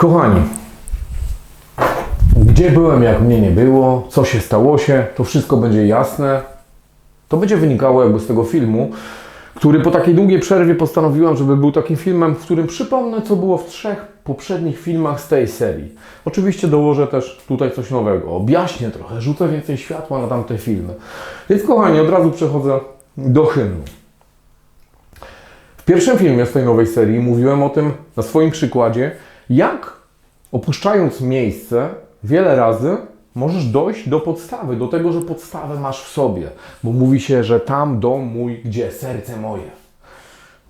Kochani, gdzie byłem, jak mnie nie było, co się stało się, to wszystko będzie jasne. To będzie wynikało jakby z tego filmu, który po takiej długiej przerwie postanowiłem, żeby był takim filmem, w którym przypomnę, co było w trzech poprzednich filmach z tej serii. Oczywiście dołożę też tutaj coś nowego, objaśnię trochę, rzucę więcej światła na tamte filmy. Więc kochani, od razu przechodzę do hymnu. W pierwszym filmie z tej nowej serii mówiłem o tym na swoim przykładzie, jak opuszczając miejsce wiele razy możesz dojść do podstawy, do tego, że podstawę masz w sobie. Bo mówi się, że tam dom mój, gdzie serce moje.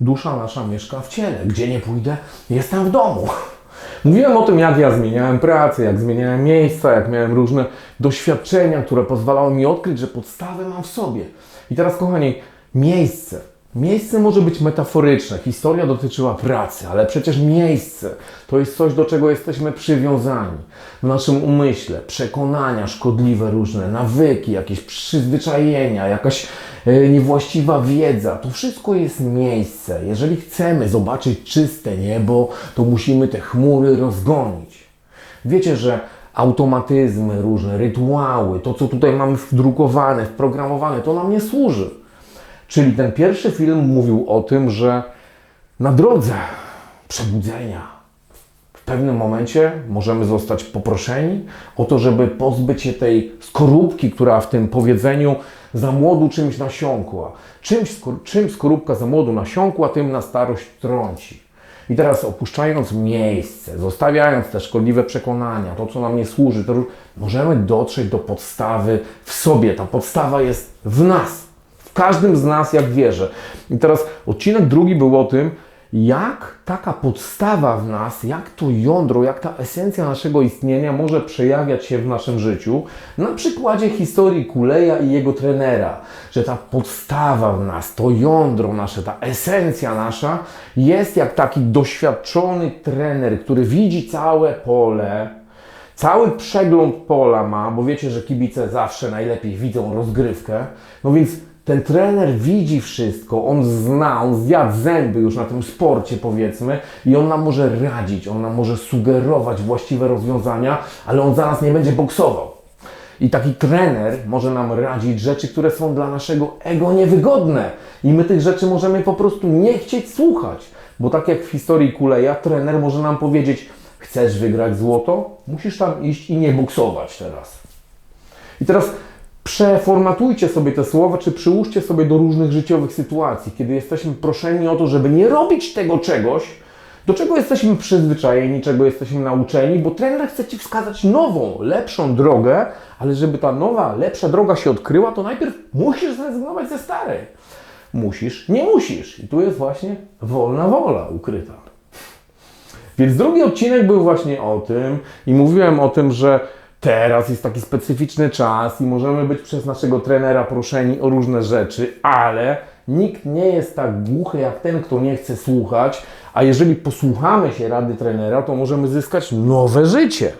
Dusza nasza mieszka w ciele. Gdzie nie pójdę, jestem w domu. Mówiłem o tym, jak ja zmieniałem pracę, jak zmieniałem miejsca, jak miałem różne doświadczenia, które pozwalały mi odkryć, że podstawę mam w sobie. I teraz, kochani, miejsce. Miejsce może być metaforyczne. Historia dotyczyła pracy, ale przecież miejsce to jest coś, do czego jesteśmy przywiązani. W naszym umyśle przekonania szkodliwe różne, nawyki, jakieś przyzwyczajenia, jakaś e, niewłaściwa wiedza. To wszystko jest miejsce. Jeżeli chcemy zobaczyć czyste niebo, to musimy te chmury rozgonić. Wiecie, że automatyzmy różne, rytuały, to co tutaj mamy wdrukowane, wprogramowane, to nam nie służy. Czyli ten pierwszy film mówił o tym, że na drodze przebudzenia w pewnym momencie możemy zostać poproszeni o to, żeby pozbyć się tej skorupki, która w tym powiedzeniu za młodu czymś nasiąkła. Czym skorupka za młodu nasiąkła, tym na starość trąci. I teraz opuszczając miejsce, zostawiając te szkodliwe przekonania, to co nam nie służy, to możemy dotrzeć do podstawy w sobie. Ta podstawa jest w nas. W każdym z nas, jak wierzę. I teraz odcinek drugi był o tym, jak taka podstawa w nas, jak to jądro, jak ta esencja naszego istnienia może przejawiać się w naszym życiu. Na przykładzie historii Kuleja i jego trenera, że ta podstawa w nas, to jądro nasze, ta esencja nasza jest jak taki doświadczony trener, który widzi całe pole, cały przegląd pola ma, bo wiecie, że kibice zawsze najlepiej widzą rozgrywkę. No więc ten trener widzi wszystko, on zna, on zjadł zęby już na tym sporcie powiedzmy i on nam może radzić, on nam może sugerować właściwe rozwiązania, ale on zaraz nie będzie boksował. I taki trener może nam radzić rzeczy, które są dla naszego ego niewygodne i my tych rzeczy możemy po prostu nie chcieć słuchać, bo tak jak w historii Kuleja, trener może nam powiedzieć chcesz wygrać złoto? Musisz tam iść i nie boksować teraz. I teraz Przeformatujcie sobie te słowa, czy przyłóżcie sobie do różnych życiowych sytuacji, kiedy jesteśmy proszeni o to, żeby nie robić tego czegoś, do czego jesteśmy przyzwyczajeni, czego jesteśmy nauczeni, bo trener chce Ci wskazać nową, lepszą drogę, ale żeby ta nowa, lepsza droga się odkryła, to najpierw musisz zrezygnować ze starej. Musisz, nie musisz. I tu jest właśnie wolna wola ukryta. Więc drugi odcinek był właśnie o tym i mówiłem o tym, że Teraz jest taki specyficzny czas i możemy być przez naszego trenera proszeni o różne rzeczy, ale nikt nie jest tak głuchy jak ten, kto nie chce słuchać, a jeżeli posłuchamy się rady trenera, to możemy zyskać nowe życie.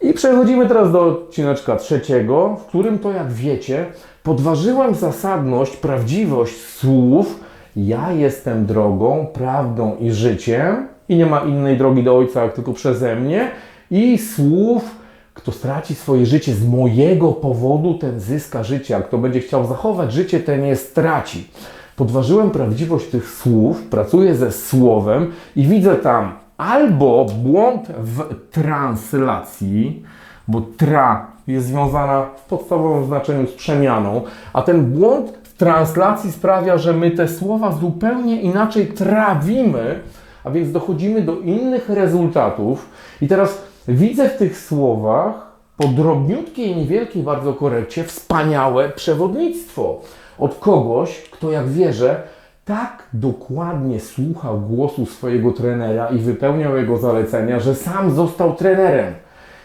I przechodzimy teraz do odcineczka trzeciego, w którym to, jak wiecie, podważyłem zasadność, prawdziwość słów. Ja jestem drogą, prawdą i życiem. I nie ma innej drogi do Ojca, jak tylko przeze mnie. I słów kto straci swoje życie z mojego powodu, ten zyska życie, a kto będzie chciał zachować życie, ten je straci. Podważyłem prawdziwość tych słów, pracuję ze słowem i widzę tam albo błąd w translacji, bo tra jest związana w podstawowym znaczeniu z przemianą, a ten błąd w translacji sprawia, że my te słowa zupełnie inaczej trawimy, a więc dochodzimy do innych rezultatów. I teraz Widzę w tych słowach po drobniutkiej, niewielkiej bardzo korekcie wspaniałe przewodnictwo od kogoś, kto jak wierzę, tak dokładnie słuchał głosu swojego trenera i wypełniał jego zalecenia, że sam został trenerem.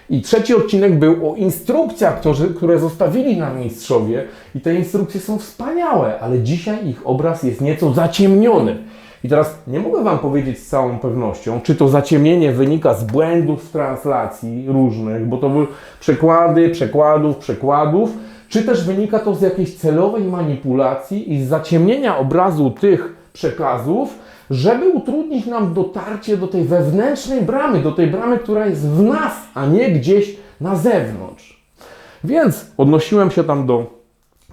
I trzeci odcinek był o instrukcjach, które zostawili nam mistrzowie, i te instrukcje są wspaniałe, ale dzisiaj ich obraz jest nieco zaciemniony. I teraz nie mogę Wam powiedzieć z całą pewnością, czy to zaciemnienie wynika z błędów w translacji różnych, bo to były przekłady, przekładów, przekładów, czy też wynika to z jakiejś celowej manipulacji i z zaciemnienia obrazu tych przekazów, żeby utrudnić nam dotarcie do tej wewnętrznej bramy, do tej bramy, która jest w nas, a nie gdzieś na zewnątrz. Więc odnosiłem się tam do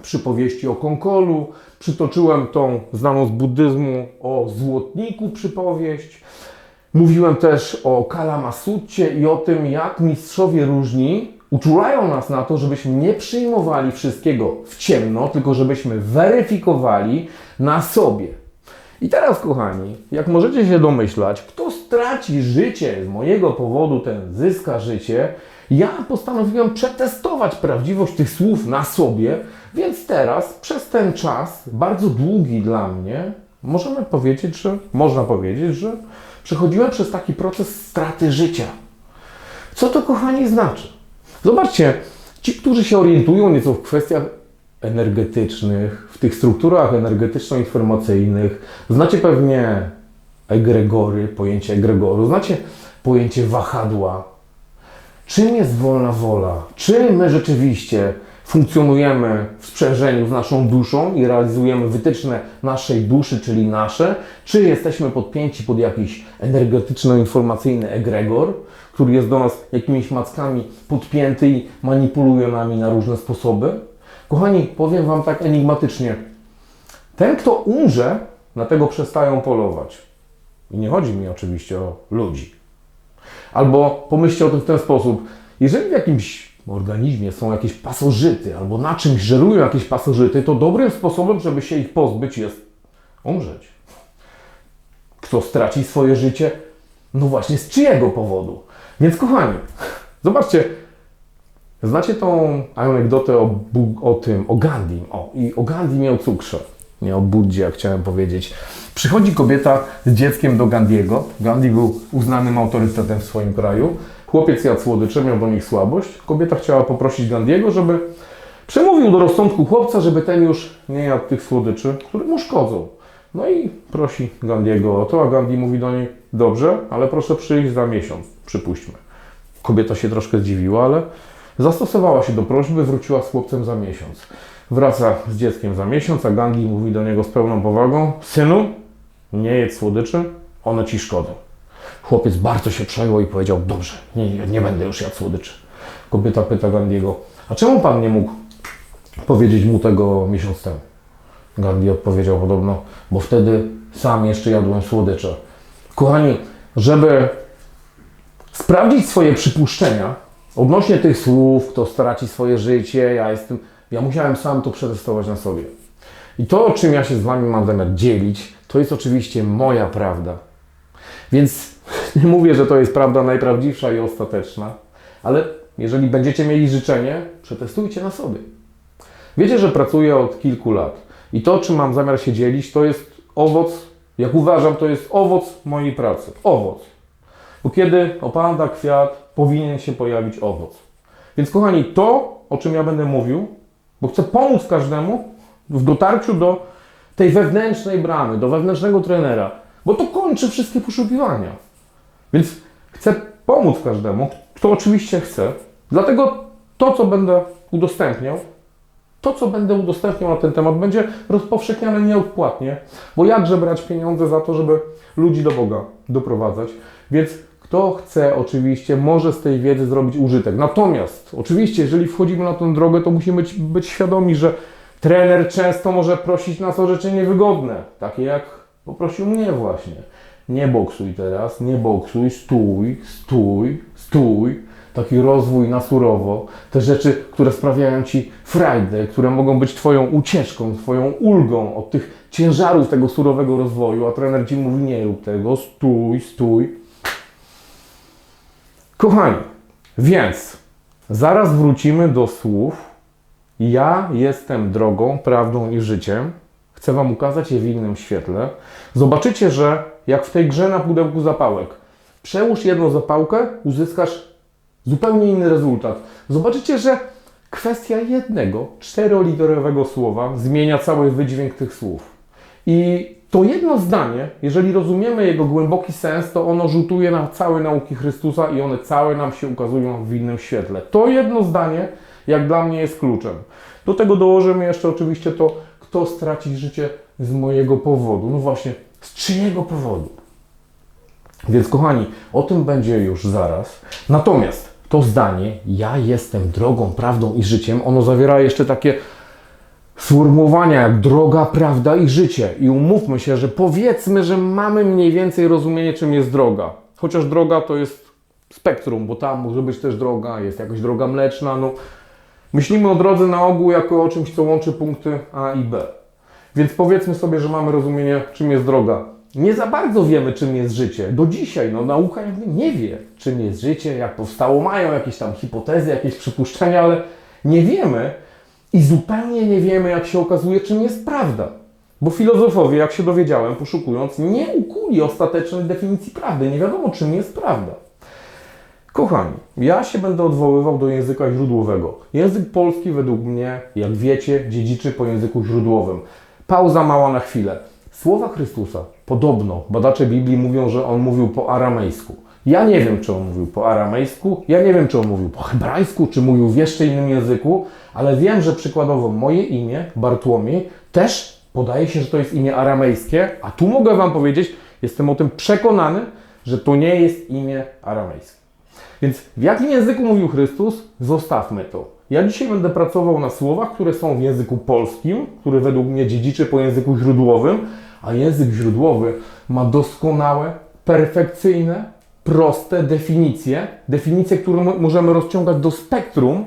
przypowieści o Konkolu, przytoczyłem tą znaną z buddyzmu o złotniku przypowieść. Mówiłem też o Kalamasucie i o tym, jak mistrzowie różni uczulają nas na to, żebyśmy nie przyjmowali wszystkiego w ciemno, tylko żebyśmy weryfikowali na sobie. I teraz, kochani, jak możecie się domyślać, kto straci życie z mojego powodu, ten zyska życie. Ja postanowiłem przetestować prawdziwość tych słów na sobie, więc teraz, przez ten czas, bardzo długi dla mnie, możemy powiedzieć, że można powiedzieć, że przechodziłem przez taki proces straty życia. Co to, kochani, znaczy? Zobaczcie, ci, którzy się orientują nieco w kwestiach energetycznych, w tych strukturach energetyczno-informacyjnych, znacie pewnie egregory, pojęcie egregoru, znacie pojęcie wahadła. Czym jest wolna wola? Czy my rzeczywiście funkcjonujemy w sprzężeniu z naszą duszą i realizujemy wytyczne naszej duszy, czyli nasze, czy jesteśmy podpięci pod jakiś energetyczno-informacyjny egregor, który jest do nas jakimiś mackami podpięty i manipuluje nami na różne sposoby? Kochani, powiem Wam tak enigmatycznie. Ten, kto umrze, na tego przestają polować. I nie chodzi mi oczywiście o ludzi. Albo pomyślcie o tym w ten sposób. Jeżeli w jakimś organizmie są jakieś pasożyty, albo na czymś żerują jakieś pasożyty, to dobrym sposobem, żeby się ich pozbyć, jest umrzeć. Kto straci swoje życie? No właśnie, z czyjego powodu? Więc kochani, zobaczcie, znacie tą anegdotę o, o tym, o Gandhi. O, i o Gandhi miał cukrze. Nie o Buddzie, jak chciałem powiedzieć. Przychodzi kobieta z dzieckiem do Gandiego. Gandhi był uznanym autorytetem w swoim kraju. Chłopiec jadł słodycze, miał do nich słabość. Kobieta chciała poprosić Gandiego, żeby przemówił do rozsądku chłopca, żeby ten już nie jadł tych słodyczy, które mu szkodzą. No i prosi Gandiego o to, a Gandhi mówi do niej, dobrze, ale proszę przyjść za miesiąc, przypuśćmy. Kobieta się troszkę zdziwiła, ale zastosowała się do prośby, wróciła z chłopcem za miesiąc. Wraca z dzieckiem za miesiąc, a Gandhi mówi do niego z pełną powagą, synu, nie jedz słodyczy, one ci szkodzą. Chłopiec bardzo się przejął i powiedział, dobrze, nie, nie, będę już jadł słodyczy. Kobieta pyta Gandiego, a czemu pan nie mógł powiedzieć mu tego miesiąc temu? Gandhi odpowiedział podobno, bo wtedy sam jeszcze jadłem słodycze. Kochani, żeby sprawdzić swoje przypuszczenia odnośnie tych słów, kto straci swoje życie, ja jestem, ja musiałem sam to przetestować na sobie. I to, czym ja się z Wami mam zamiar dzielić, to jest oczywiście moja prawda. Więc nie mówię, że to jest prawda najprawdziwsza i ostateczna, ale jeżeli będziecie mieli życzenie, przetestujcie na sobie. Wiecie, że pracuję od kilku lat i to, czym mam zamiar się dzielić, to jest owoc, jak uważam, to jest owoc mojej pracy. Owoc. Bo kiedy opada kwiat, powinien się pojawić owoc. Więc kochani, to, o czym ja będę mówił, bo chcę pomóc każdemu w dotarciu do tej wewnętrznej bramy, do wewnętrznego trenera, bo to kończy wszystkie poszukiwania. Więc chcę pomóc każdemu, kto oczywiście chce. Dlatego to, co będę udostępniał, to, co będę udostępniał na ten temat, będzie rozpowszechniane nieodpłatnie, bo jakże brać pieniądze za to, żeby ludzi do Boga doprowadzać. Więc kto chce, oczywiście, może z tej wiedzy zrobić użytek. Natomiast, oczywiście, jeżeli wchodzimy na tę drogę, to musimy być, być świadomi, że trener często może prosić nas o rzeczy niewygodne, takie jak poprosił mnie właśnie. Nie boksuj teraz, nie boksuj, stój, stój, stój. Taki rozwój na surowo. Te rzeczy, które sprawiają Ci frajdę, które mogą być Twoją ucieczką, Twoją ulgą od tych ciężarów tego surowego rozwoju, a trener Ci mówi nie rób tego, stój, stój. Kochani, więc zaraz wrócimy do słów ja jestem drogą, prawdą i życiem. Chcę Wam ukazać je w innym świetle. Zobaczycie, że jak w tej grze na pudełku zapałek, przełóż jedną zapałkę, uzyskasz zupełnie inny rezultat. Zobaczycie, że kwestia jednego czteroliterowego słowa zmienia cały wydźwięk tych słów. I to jedno zdanie, jeżeli rozumiemy jego głęboki sens, to ono rzutuje na całe nauki Chrystusa i one całe nam się ukazują w innym świetle. To jedno zdanie, jak dla mnie, jest kluczem. Do tego dołożymy jeszcze oczywiście to, kto straci życie z mojego powodu. No właśnie, Z czyjego powodu? Więc kochani, o tym będzie już zaraz. Natomiast to zdanie, ja jestem drogą, prawdą i życiem, ono zawiera jeszcze takie sformułowania jak droga, prawda i życie. I umówmy się, że powiedzmy, że mamy mniej więcej rozumienie, czym jest droga. Chociaż droga to jest spektrum, bo tam może być też droga, jest jakaś droga mleczna. No, myślimy o drodze na ogół jako o czymś, co łączy punkty A i B. Więc powiedzmy sobie, że mamy rozumienie, czym jest droga. Nie za bardzo wiemy, czym jest życie. Do dzisiaj no, nauka jakby nie wie, czym jest życie, jak powstało. Mają jakieś tam hipotezy, jakieś przypuszczenia, ale nie wiemy i zupełnie nie wiemy, jak się okazuje, czym jest prawda. Bo filozofowie, jak się dowiedziałem, poszukując, nie ukuli ostatecznej definicji prawdy. Nie wiadomo, czym jest prawda. Kochani, ja się będę odwoływał do języka źródłowego. Język polski według mnie, jak wiecie, dziedziczy po języku źródłowym. Pauza mała na chwilę. Słowa Chrystusa, podobno, badacze Biblii mówią, że on mówił po aramejsku. Ja nie wiem, czy on mówił po aramejsku, ja nie wiem, czy on mówił po hebrajsku, czy mówił w jeszcze innym języku, ale wiem, że przykładowo moje imię, Bartłomiej, też podaje się, że to jest imię aramejskie, a tu mogę Wam powiedzieć, jestem o tym przekonany, że to nie jest imię aramejskie. Więc w jakim języku mówił Chrystus? Zostawmy to. Ja dzisiaj będę pracował na słowach, które są w języku polskim, który według mnie dziedziczy po języku źródłowym, a język źródłowy ma doskonałe, perfekcyjne, proste definicje, definicje, które mo- możemy rozciągać do spektrum,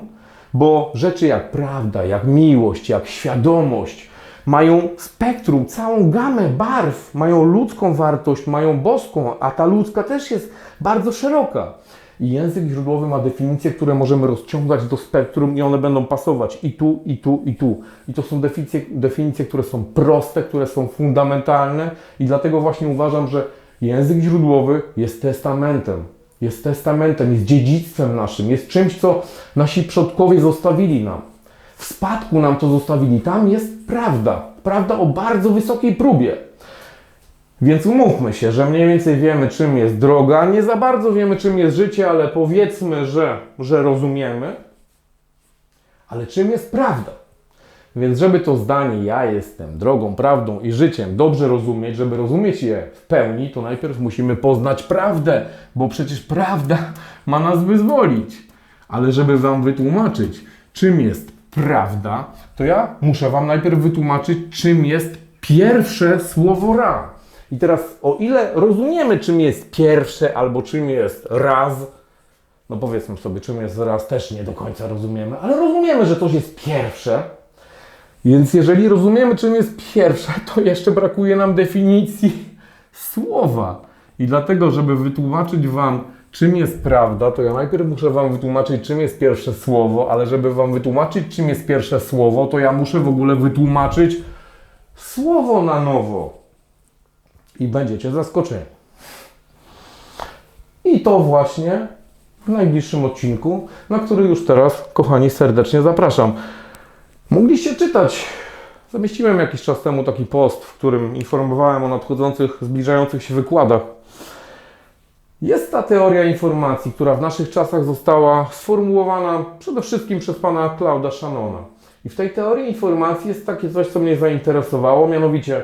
bo rzeczy jak prawda, jak miłość, jak świadomość mają spektrum, całą gamę barw, mają ludzką wartość, mają boską, a ta ludzka też jest bardzo szeroka. I język źródłowy ma definicje, które możemy rozciągać do spektrum i one będą pasować i tu, i tu, i tu. I to są definicje, definicje, które są proste, które są fundamentalne i dlatego właśnie uważam, że język źródłowy jest testamentem. Jest testamentem, jest dziedzictwem naszym, jest czymś, co nasi przodkowie zostawili nam. W spadku nam to zostawili. Tam jest prawda. Prawda o bardzo wysokiej próbie. Więc umówmy się, że mniej więcej wiemy, czym jest droga. Nie za bardzo wiemy, czym jest życie, ale powiedzmy, że, że rozumiemy. Ale czym jest prawda? Więc, żeby to zdanie ja jestem drogą, prawdą i życiem dobrze rozumieć, żeby rozumieć je w pełni, to najpierw musimy poznać prawdę, bo przecież prawda ma nas wyzwolić. Ale żeby Wam wytłumaczyć, czym jest prawda, to ja muszę Wam najpierw wytłumaczyć, czym jest pierwsze słowo ra. I teraz, o ile rozumiemy, czym jest pierwsze albo czym jest raz, no powiedzmy sobie, czym jest raz, też nie do końca rozumiemy, ale rozumiemy, że coś jest pierwsze. Więc jeżeli rozumiemy, czym jest pierwsze, to jeszcze brakuje nam definicji słowa. I dlatego, żeby wytłumaczyć Wam, czym jest prawda, to ja najpierw muszę Wam wytłumaczyć, czym jest pierwsze słowo, ale żeby Wam wytłumaczyć, czym jest pierwsze słowo, to ja muszę w ogóle wytłumaczyć słowo na nowo. I będziecie zaskoczeni. I to właśnie w najbliższym odcinku, na który już teraz, kochani, serdecznie zapraszam. Mogliście czytać. Zamieściłem jakiś czas temu taki post, w którym informowałem o nadchodzących, zbliżających się wykładach. Jest ta teoria informacji, która w naszych czasach została sformułowana przede wszystkim przez pana Klauda Shannona. I w tej teorii informacji jest takie coś, co mnie zainteresowało, mianowicie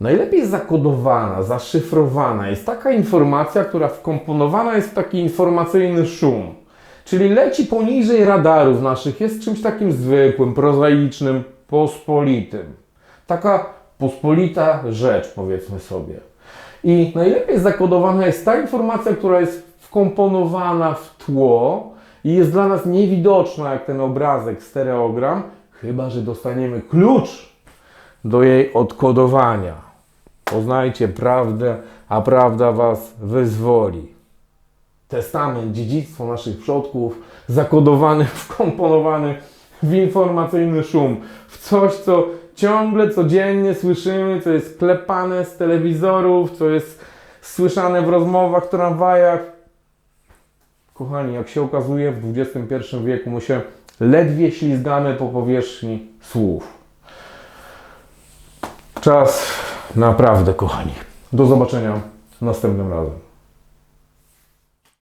najlepiej zakodowana, zaszyfrowana jest taka informacja, która wkomponowana jest w taki informacyjny szum. Czyli leci poniżej radarów naszych, jest czymś takim zwykłym, prozaicznym, pospolitym. Taka pospolita rzecz, powiedzmy sobie. I najlepiej zakodowana jest ta informacja, która jest wkomponowana w tło i jest dla nas niewidoczna, jak ten obrazek, stereogram, chyba że dostaniemy klucz do jej odkodowania. Poznajcie prawdę, a prawda was wyzwoli testament, dziedzictwo naszych przodków, zakodowany, wkomponowany w informacyjny szum, w coś, co ciągle, codziennie słyszymy, co jest klepane z telewizorów, co jest słyszane w rozmowach, tramwajach. Kochani, jak się okazuje, w XXI wieku my się ledwie ślizgamy po powierzchni słów. Czas naprawdę, kochani. Do zobaczenia następnym razem.